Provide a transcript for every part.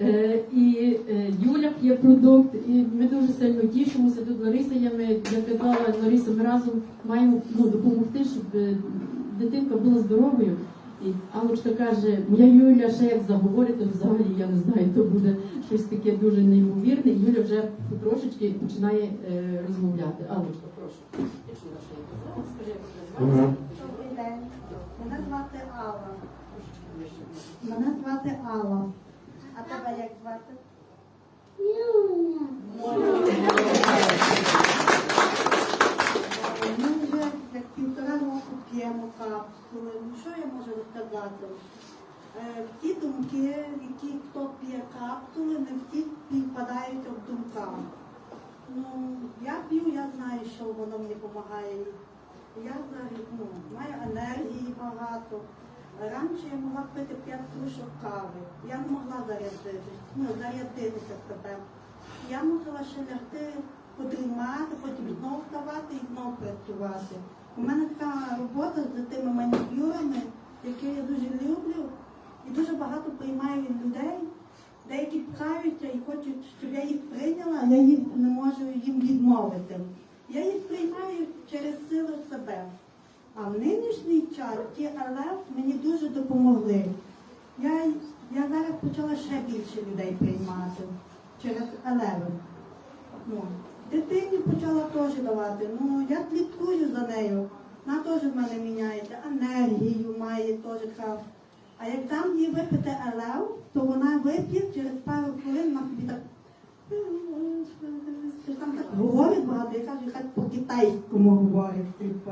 Е, І е, Юля п'є продукт, і ми дуже сильно тішимося. Тут Лариса є. Ми я казала Лариса, ми разом маємо ну, допомогти, щоб е, дитинка була здоровою. І Алочка каже, моя Юля ще як заговорить, то взагалі я не знаю, то буде щось таке дуже неймовірне. І Юля вже потрошечки починає е, розмовляти. Алочка, прошу. Якщо я ще не казала, скажи, як звати? Добрий день. Мене звати Алла. Трошечки ближче. Мене звати Алла. А Ми вже як півтора року п'ємо капсули. Ну що я можу розказати? Е, Ті думки, які хто п'є капсули, не всі співпадають в думках. Ну, я п'ю, я знаю, що воно мені допомагає. Я ну, маю енергії багато. Раніше я могла пити 5 кружок кави. Я не могла зарядитися, ну, зарядитися себе. Я мусила ще лягти, подрімати, потім знову вставати і знову працювати. У мене така робота з тими манікюрами, які я дуже люблю, і дуже багато приймаю людей. Деякі пхаються і хочуть, щоб я їх прийняла, а я їх не можу їм відмовити. Я їх приймаю через силу себе. А в нинішній час ті ЛФ мені дуже допомогли. Я, я зараз почала ще більше людей приймати через ЛФ. Ну, дитині почала теж давати. Ну, я слідкую за нею. Вона теж в мене міняється, енергію має теж така. А як там їй випити ЛФ, то вона вип'є через пару хвилин вона собі так. Там так багато, я кажу, хай по-китайському говорить. Типу.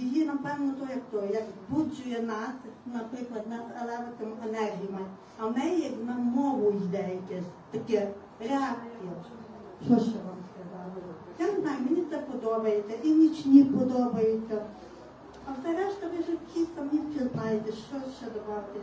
Її, напевно, то як то, як буджує нас, наприклад, нас елеватом енергії має, а в неї як на мову йде якесь таке реакція. Що ще вам сказати? Я знаю, мені це подобається, і нічні подобаються. А все решта ви ж всі самі все знаєте, що ще додати.